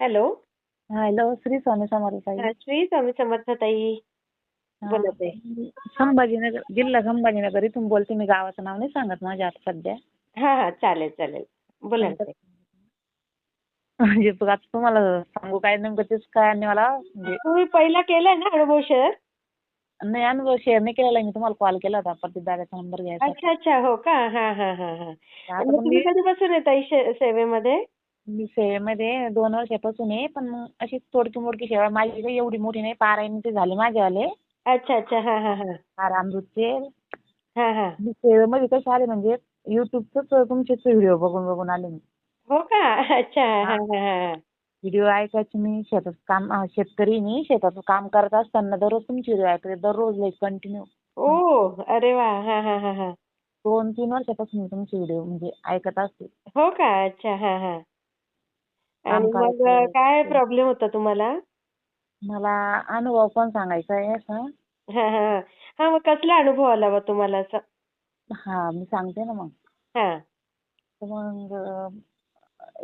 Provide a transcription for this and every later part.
Hello. Hello Shri Swami Samarth ताई. हा, श्री स्वामी समर्थ ताई. हा. बोलत आहे संभाजीनगर जिल्हा संभाजीनगर इथून बोलते मी गावाचं नाव नाही सांगत माझ्या आता सध्या. हा हा चालेल चालेल. बोला ना. म्हणजे बघ आता तुम्हाला सांगू काय नेमकं तेच काय आणि मला म्हणजे तुम्ही पहिला केलाय ना अनुभव शेअर नाही अनुभव शेअर नाही केलेला मी तुम्हाला कॉल केला होता प्रदीप दादाचा नंबर घ्यायचा. अच्छा अच्छा हो का? हा हा हा हा. आता मग तुम्ही मी कधीपासून आहे ताई शे- सेवेमध्ये? मी सेवेमध्ये दोन वर्षापासून आहे पण मग अशी तोडकी मोडकी सेवा माझी काही एवढी मोठी नाही पारायणचे झाले माझेवाले अच्छा अच्छा. हा हा हा. हा हा. मी सेवेमध्ये कसे आले म्हणजे युट्यूबच तुमचेच व्हिडिओ बघून बघून आले मी. हो का? अच्छा. हा हा. हा व्हिडिओ ऐकायचे मी शेतात काम अं, शेतकरी मी शेताचं काम करत असताना दररोज तुमचे व्हिडिओ ऐकते. दररोज लाईक कंटिन्यू ओ अरे वा. हा हा हा हा. दोन तीन वर्षापासून मी तुमचे व्हिडिओ म्हणजे ऐकत असते. हो का? अच्छा. हा हा. आणि मग. काय प्रॉब्लेम होता तुम्हाला? मला अनुभव पण सांगायचा आहे असा. हा हा हा. मग कसला अनुभव आला बा तुम्हाला असं? हा मी सांगते ना मग. हा. तर मग अं,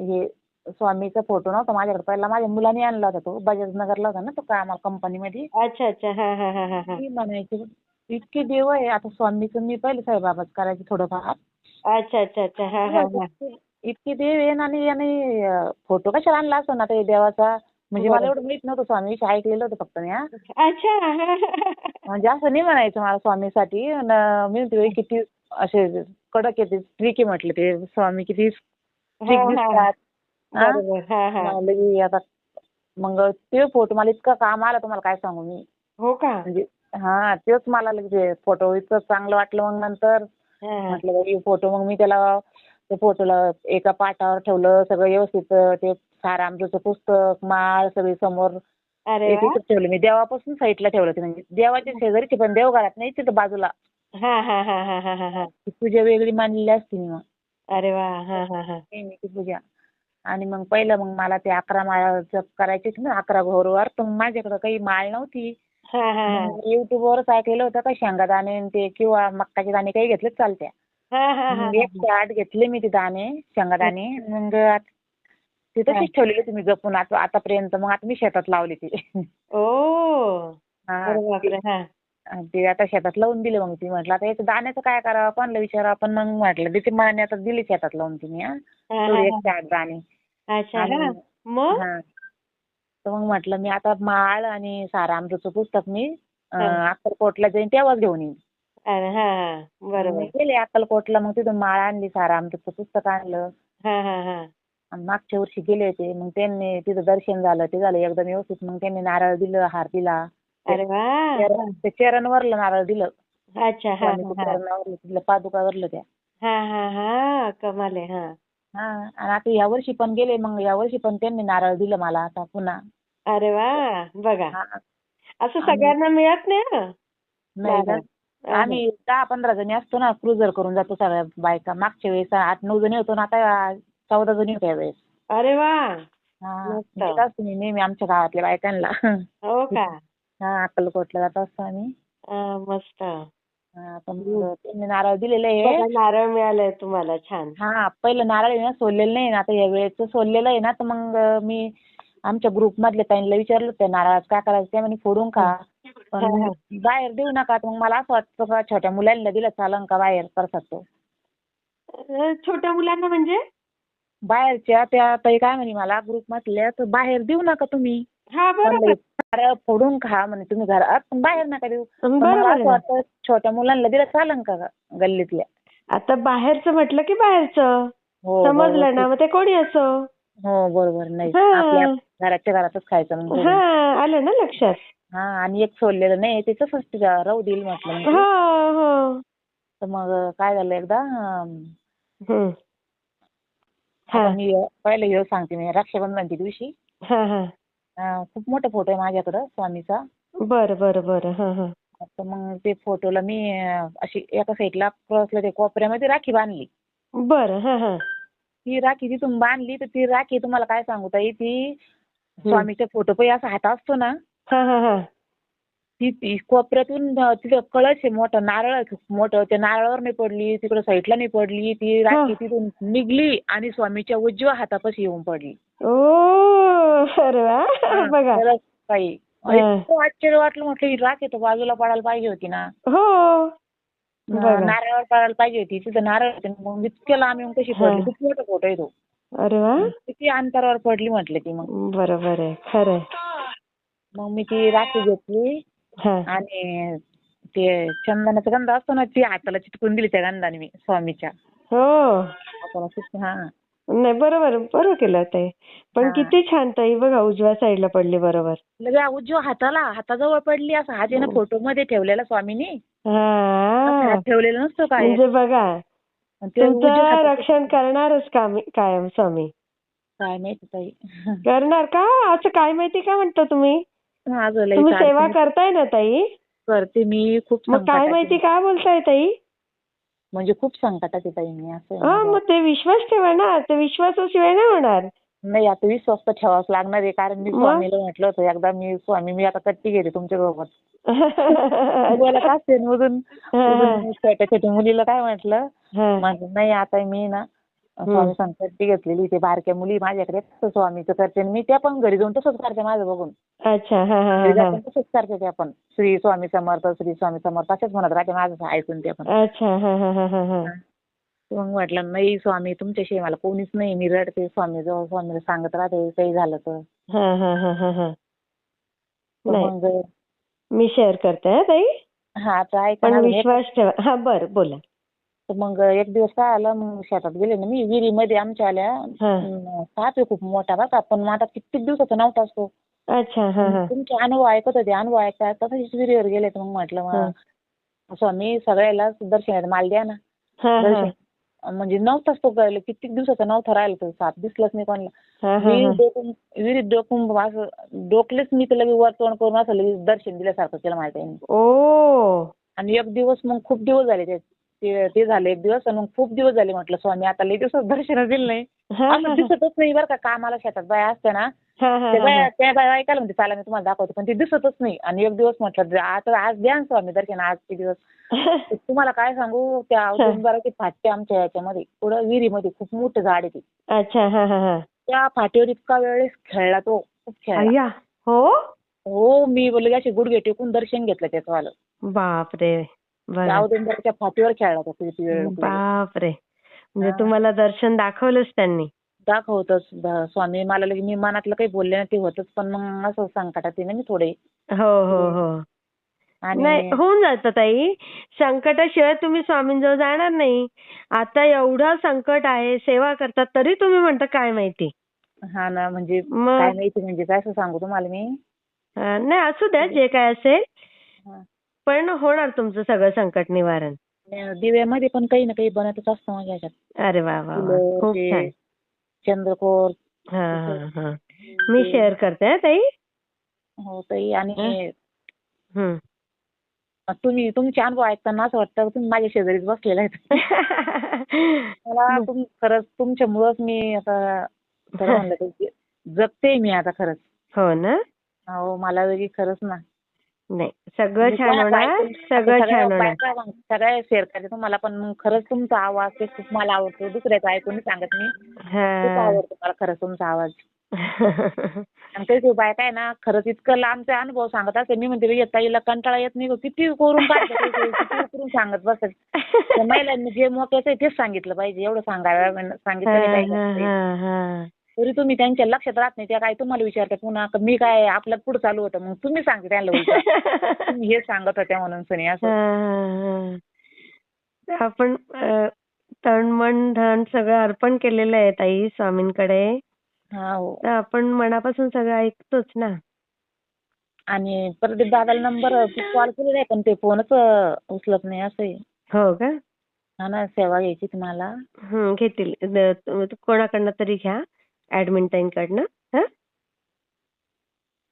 हे स्वामीचा फोटो नव्हता माझ्याकडे. पहिला माझ्या मुलाने आणला होता तो. बजाज नगरला होता ना तो कामाला कंपनीमध्ये. अच्छा अच्छा. हा हा हा हा हा. मी म्हणायचे इतके देव आहे. आता स्वामीचं मी पहिले साईबाबाच करायचे थोडंफार. अच्छा अच्छा अच्छा. हा हा हा. इतके देव ना आणि याने फोटो कशाला आणला असतो ना ते देवाचा म्हणजे बरं. मला एवढं माहीत नव्हतं स्वामीविषयी ऐकलेलं होतं फक्त मी हा अच्छा हा, हा, हा, हा. म्हणजे असं नाही म्हणायचं मला स्वामीसाठी अन मी म्हणते "बाई, किती असे कडक येते स्ट्रिक आहे म्हटलं ते स्वामी किती स्ट्रिक हा, हा. दिसतात हा? बरोबर हा हा म्हणलं की आता मग ते फोटो मला इतका काम आला तुम्हाला काय सांगू मी हो का म्हणजे हा तेच मला लगेच फोटो इतकं चांगलं वाटलं मग नंतर हा, हा. म्हटलं बाई फोटो मग मी त्याला त्या फोटोला एका पाटावर ठेवलं सगळं व्यवस्थित ते सारामृतचं पुस्तक माळ सगळी समोर अरे वा. ठेवलं. मी देवापासून साईडला ठेवलं ते म्हणजे देवाच्या शेजारीच पण देवघरात नाही तिथं बाजूला. हा हा हा हा हा हा हा. ती पूजा वेगळी मांडलेली असते मी मग. अरे वा हा हा हा. नेहमीची पूजा. आणि मग पहिलं मग मला ते अकरा माळा जप करायचे होते ना अकरा घोरवर तर मग माझ्याकडं काही माळ नव्हती. हा हा. हा युट्यूबवरच ऐकलेलं होतं का शेंगादाणे आणि ते किंवा मक्काचे दाणे काही घेतले चालत्या. एकशे आठ घेतले मी ते दाणे शेंगादाणे मग ते तशीच ठेवलेली होती मी जपून आता आतापर्यंत. मग आता मी शेतात लावली ती. ओ हा अरे बापरे हा. आणि ते आता शेतात लावून दिले मग ती. म्हटलं आता याचं दाण्याचं काय करावं? कोणाला विचारावं? पण मग म्हटलं तिथे मनाने आता दिली शेतात लावून तिने हा. हा, हा, हा. आठ दाणे. अच्छा आणि- मग? हा. तर मग म्हटलं मी आता माळ आणि सारा अमृतचं पुस्तक मी अं, हा. अक्कलकोटला जाईन तेव्हाच घेऊन येईन. हा हा. बरोबर. मी गेले अक्कलकोटला मग तिथून माळ आणली सारा अमृतचं पुस्तक आणलं. हा हा हा. आणि मागच्या वर्षी गेले होते मग त्यांनी तिथं दर्शन झालं ते झालं एकदम व्यवस्थित. मग त्यांनी नारळ दिलं हार दिला. अरे वा! चरण- ते चरणवरलं नारळ दिलं. अच्छा हा स्वामीच्या हा. चरणावरलं तिथलं पादुकावरलं त्या. हा हा हा. कमाल आहे हा. हा आणि आता या वर्षी पण गेले मग या वर्षी पण त्यांनी नारळ दिलं मला आता पुन्हा. अरे वा! बघा. हा. असं सगळ्यांना मिळत नाही ना? नाही नारळ. का? आम्ही दहा पंधरा जणी असतो ना क्रुझर करून जातो सगळ्या बायका. मागच्या वेळेस आठ नऊ जणी होतो ना आता चौदा जणी होत्या यावेळेस. अरे वा! हा मस्त. असतो मी नेहमी आमच्या गावातल्या बायकांना. हो का? हा अक्कलकोटला जात असतो आम्ही. हा, मस्त. हा, त्यांनी नारळ दिलेलं आहे. बघा, नारळ मिळालंय तुम्हाला छान. हा पहिलं नारळ आहे ना सोललेलं नाही ना आता या वेळेचं सोललेलं आहे ना तर मग मी आमच्या ग्रुप मधल्या ताईंना विचारलं त्या नारळाचं काय करायचं? ते म्हणे फोडून खा. पण हा, हा. बाहेर देऊ नका मग मला असं वाटतं का छोट्या मुलांना दिलं चालन का बाहेर करतात तो? अं, छोट्या मुलांना म्हणजे? बाहेरच्या त्या ताई काय म्हणे मला ग्रुप मधल्या तर बाहेर देऊ नका तुम्ही. हा बरोबर. म्हणलं, फोडून खा म्हणे तुम्ही घरात पण बाहेर नका देऊ. पण मला बरोबर असं आहे. वाटतं छोट्या मुलांना दिलं चालन का गल्लीतल्या? आता बाहेरचं म्हटलं की बाहेरचं. हो समजलं बरोबर. ना मग ते कोणी असो? हो बरोबर. नाही हा. आपल्या घराच्या घरातच खायचं हा बरोबर. आलं ना लक्षात. हा आणि एक सोडलेलं नाही ते तसंच राहू देईल म्हटलं. हो हो. तर मग काय झालं एकदा अं, हम्म. आता हा. मी पहिलं हे सांगते मी रक्षाबंधनच्या दिवशी. हा हा. अं, खूप मोठा फोटो आहे माझ्याकडं स्वामीचा. बरं बरं बरं. हा हा. तर मग ते फोटोला मी अं, अशी एका साईडला क्रॉसला ते कोपऱ्यामध्ये राखी बांधली. बरं हा हा. ती राखी तिथून बांधली तर ती राखी तुम्हाला काय सांगू ताई ती स्वामीच्या फोटो पण असा हात असतो ना हा हा हा ती कोपऱ्यातून तिथं कळस आहे मोठं नारळ आहे खूप मोठं त्या नारळावर नाही पडली तिकडं साईडला नाही पडली ती राखी. तिथून निघली आणि स्वामीच्या उजव्या हातापाशी येऊन पडली हा. इतकं आश्चर्य वाटलं म्हटलं ही राख तर बाजूला पडायला पाहिजे होती ना हो. नारळावर पडायला पाहिजे होती तिथं नारळ होते मग इतक्या लांब येऊन कशी. पडली खूप मोठा फोटो आहे तो अरे वा. किती अंतरावर पडली म्हटलं ती मग. बरोबर आहे खरंय मग मी ती राखी घेतली हा. आणि ते चंदनाचा गंध असतो ना ती हाताला चिटकून दिली त्या गंधाने मी स्वामीच्या. हो. हाताला चिटकून हा. नाही बरोबर बरं केलं ते पण हा. किती छान ताई बघा उजव्या साईडला पडली बरोबर. लगे उजव्या हाताला हाताजवळ पडली असं. हात आहे ना फोटो मध्ये ठेवलेला स्वामीनी. असं हा हात ठेवलेला नसतो काय म्हणजे बघा तुमचं हाताचं- रक्षण करणारच कामी कायम स्वामी. काय माहिती ताई. करणार का? असं काय माहिती का म्हणता तुम्ही? तुम्ही सेवा करताय ना ताई? करते मी खूप मग काय माहिती. काय बोलताय ताई? म्हणजे खूप संकटात आहे ताई मी असं हा. मग ते विश्वास ठेवा ना ते विश्वासाशिवाय नाही होणार. नाही आता विश्वास तर ठेवावाच लागणार आहे कारण मी? स्वामीला म्हटलं होतं एकदा मी स्वामी मी आता कट्टी घेते तुमच्या असते मधून. छोट्या छोट्या मुलीला काय म्हटलं. माझं नाही आता मी ना स्वामी संकष्टी घेतलेली ते बारक्या मुली माझ्याकडे तसं स्वामीचं करते आणि मी त्या पण घरी जाऊन तसंच करते माझं बघून. तसंच करते त्या पण श्री स्वामी समर्थ श्री स्वामी समर्थ असेच म्हणत राहते माझं ऐकून त्या पण मग म्हटलं नाही स्वामी तुमच्याशिवाय मला कोणीच नाही. मी रडते स्वामी जवळ स्वामीला सांगत राहते काही झालं तर. हा हा हा हा हा. मग मी शेअर करते हा ताई. हा तर ऐका पण ना, विश्वास ठेवा. हा बर बोला. तर मग एक दिवस काय आलं मग शेतात गेले ना मी विहिरीमध्ये आमच्या आल्या. हा. अं, साप आहे खूप मोठा बघा पण मग आता कित्येक दिवसाचा नव्हता असतो. अच्छा हा हा. तुमचे अनुभव ऐकत होते अनुभव ऐकता तसंच विहिरीवर गेले तर मग म्हटलं हा. मग स्वामी सगळ्याला दर्शनात माल द्या ना. हा हा. दर्शन म्हणजे नव्हताच तो कळलं कित्येक दिवसाचा नव्हता राहिला तो साप. दिसलाच नाही कोणाला. हा डोकून विहिरीत डोकून असं डोकलेच मी तर लगेच वर तोंड करून असं लगेच दर्शन दिल्यासारखं केलं माझ्या ताईने. ओ. आणि एक दिवस मग खूप दिवस झाले ते ते ते झाले एक दिवस आणि मग खूप दिवस झाले म्हटलं स्वामी आता लई दिवसात दर्शन दिलं नाही. असं दिसतच नाही बरं का कामाला शेतात बाया असते ना त्या हा बाया त्या बाया ऐकायला म्हणते चाला मी तुम्हाला दाखवते. पण ते दिसतच नाही. आणि एक दिवस म्हटलं आता आज द्या ना स्वामी दर्शन आजचे दिवस? तर तुम्हाला काय सांगू? त्या औदुंबराची फाटे आमच्या याच्यामध्ये पुढं विहिरीमध्ये खूप मोठं झाड आहे ते. अच्छा हा हा हा. त्या फाटीवर इतका वेळेस खेळला तो खूप खेळला. अय्या हो? हो मी बोलले अशी गुडघे टेकून दर्शन घेतलं त्याचं आलं बापरे त्या औदुंबराच्या फाटीवर खेळला तो किती वेळ बापरे. म्हणजे. तुम्हाला दर्शन दाखवलंच त्यांनी. दाखवतच. स्वामी मला लगे मी मनातलं काही बोलले ना ते होतच पण मग असं संकटात आहे ना मी थोडे. हो हो हो. नाही होऊन जातं ताई. संकटाशिवाय तुम्ही स्वामींजवळ जाणार नाही. आता एवढं संकट आहे सेवा करतात तरी तुम्ही म्हणता काय माहिती? हा ना म्हणजे काय माहिती म्हणजे काय असं सांगू तुम्हाला मी? नाही असू द्या जे काय असेल. पण होणार तुमचं सगळं संकट निवारण. दिव्यामध्ये पण काही ना काही बनतच असतं माझ्या अरे वा वा खूप छान. चंद्रकोर हा हा हा. मी शेअर करते हा ताई. हो ताई आणि. तुम्ही तुमचे अनुभव ऐकताना असं वाटतं तुम्ही माझ्या शेजारीच बसलेला आहेत मला खरंच तुमच्यामुळंच मी आता जगते मी आता खरंच. हो ना? हो मला खरंच ना नाही. सगळं छान होणार सगळं छान होणार. सगळ्या शेअर करते तुम्हाला पण मग खरंच तुमचा आवाज ते खूप मला आवडतो. दुसऱ्याचा ऐकून सांगत मी. खूप आवडतो मला खरंच तुमचा आवाज. आणि काही बायका आहे ना खरंच इतकं लांबचा अनुभव सांगत असते. मी म्हणते "बाई, ताईला कंटाळा येत नाही? किती करून किती करून सांगत बसत महिलांनी जे मोक्याचं आहे तेच सांगितलं पाहिजे. एवढं सांगायला सांगितलं पाहिजे. तरी तुम्ही त्यांच्या लक्षात राहत नाही त्या काय तुम्हाला विचारतात पुन्हा का मी काय आपलं पुढं चालू होतं? मग तुम्ही सांगते त्यांना उलटं. तुम्ही हे सांगत होत्या म्हणून सनी असं. हा. आपण अ, तन मन धन सगळं अर्पण केलेलं आहे ताई स्वामींकडे. हा हो. तर आपण मनापासून सगळं ऐकतोच ना. आणि प्रदीप दादाला नंबर कॉल केलेला आहे पण ते फोनच उचलत नाही असं आहे. हो का? हा ना सेवा घ्यायची तुम्हाला. हं, घेतील. द- तु- कोणाकडनं तरी घ्या. ऍडमिन ताईंकडनं हा?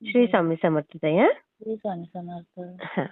श्री स्वामी समर्थ ताई हा? श्री स्वामी समर्थ. हा.